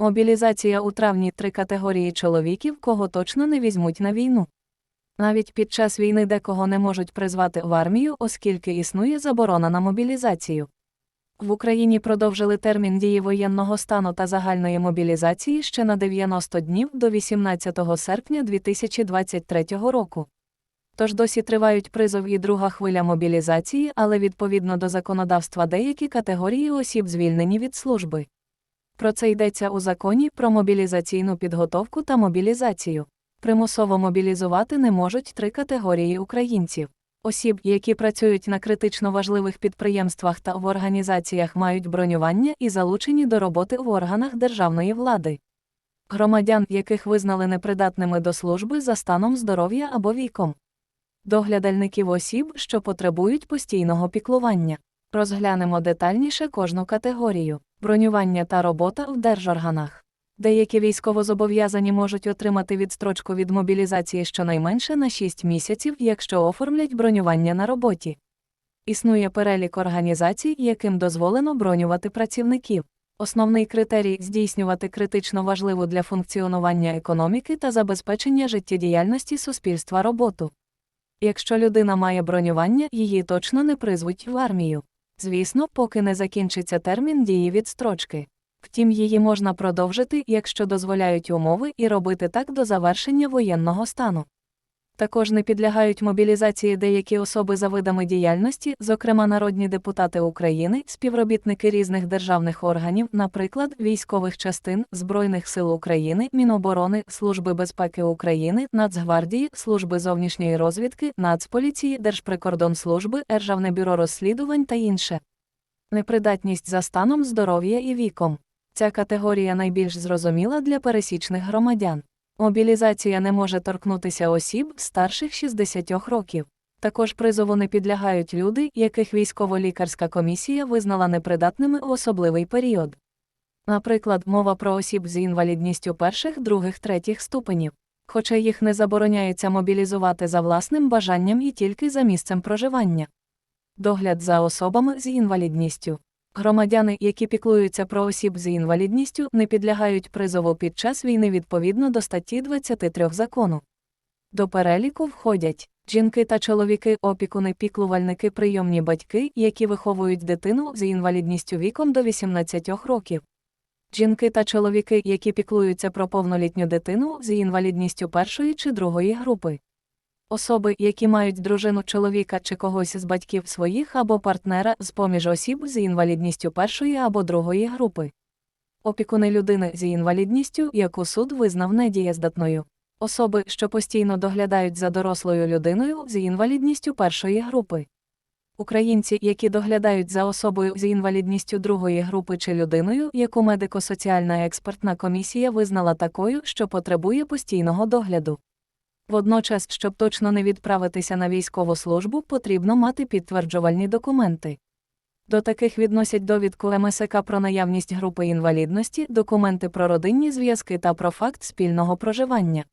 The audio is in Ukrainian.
Мобілізація у травні три категорії чоловіків, кого точно не візьмуть на війну. Навіть під час війни декого не можуть призвати в армію, оскільки існує заборона на мобілізацію. В Україні продовжили термін дії воєнного стану та загальної мобілізації ще на 90 днів до 18 серпня 2023 року. Тож досі тривають призов і друга хвиля мобілізації, але відповідно до законодавства деякі категорії осіб звільнені від служби. Про це йдеться у законі про мобілізаційну підготовку та мобілізацію. Примусово мобілізувати не можуть три категорії українців. Осіб, які працюють на критично важливих підприємствах та в організаціях мають бронювання і залучені до роботи в органах державної влади. Громадян, яких визнали непридатними до служби за станом здоров'я або віком. Доглядальників осіб, що потребують постійного піклування. Розглянемо детальніше кожну категорію: бронювання та робота в держорганах. Деякі військовозобов'язані можуть отримати відстрочку від мобілізації щонайменше на 6 місяців, якщо оформлять бронювання на роботі. Існує перелік організацій, яким дозволено бронювати працівників. Основний критерій здійснювати критично важливу для функціонування економіки та забезпечення життєдіяльності суспільства роботу. Якщо людина має бронювання, її точно не призвуть в армію. Звісно, поки не закінчиться термін дії відстрочки. Втім, її можна продовжити, якщо дозволяють умови, і робити так до завершення воєнного стану. Також не підлягають мобілізації деякі особи за видами діяльності, зокрема народні депутати України, співробітники різних державних органів, наприклад, військових частин, Збройних сил України, Міноборони, Служби безпеки України, Нацгвардії, Служби зовнішньої розвідки, Нацполіції, Держприкордонслужби, Державне бюро розслідувань та інше. Непридатність за станом здоров'я і віком. Ця категорія найбільш зрозуміла для пересічних громадян. Мобілізація не може торкнутися осіб старших 60 років. Також призову не підлягають люди, яких військово-лікарська комісія визнала непридатними у особливий період. Наприклад, мова про осіб з інвалідністю перших, других, третіх ступенів, хоча їх не забороняється мобілізувати за власним бажанням і тільки за місцем проживання. Догляд за особами з інвалідністю. Громадяни, які піклуються про осіб з інвалідністю, не підлягають призову під час війни відповідно до статті 23 закону. До переліку входять жінки та чоловіки, опікуни, піклувальники, прийомні батьки, які виховують дитину з інвалідністю віком до 18 років. Жінки та чоловіки, які піклуються про повнолітню дитину з інвалідністю першої чи другої групи. Особи, які мають дружину чоловіка чи когось з батьків своїх або партнера з поміж осіб з інвалідністю першої або другої групи. Опікуни людини з інвалідністю, яку суд визнав недієздатною. Особи, що постійно доглядають за дорослою людиною з інвалідністю першої групи. Українці, які доглядають за особою з інвалідністю другої групи чи людиною, яку медико-соціальна експертна комісія визнала такою, що потребує постійного догляду. Водночас, щоб точно не відправитися на військову службу, потрібно мати підтверджувальні документи. До таких відносять довідку МСК про наявність групи інвалідності, документи про родинні зв'язки та про факт спільного проживання.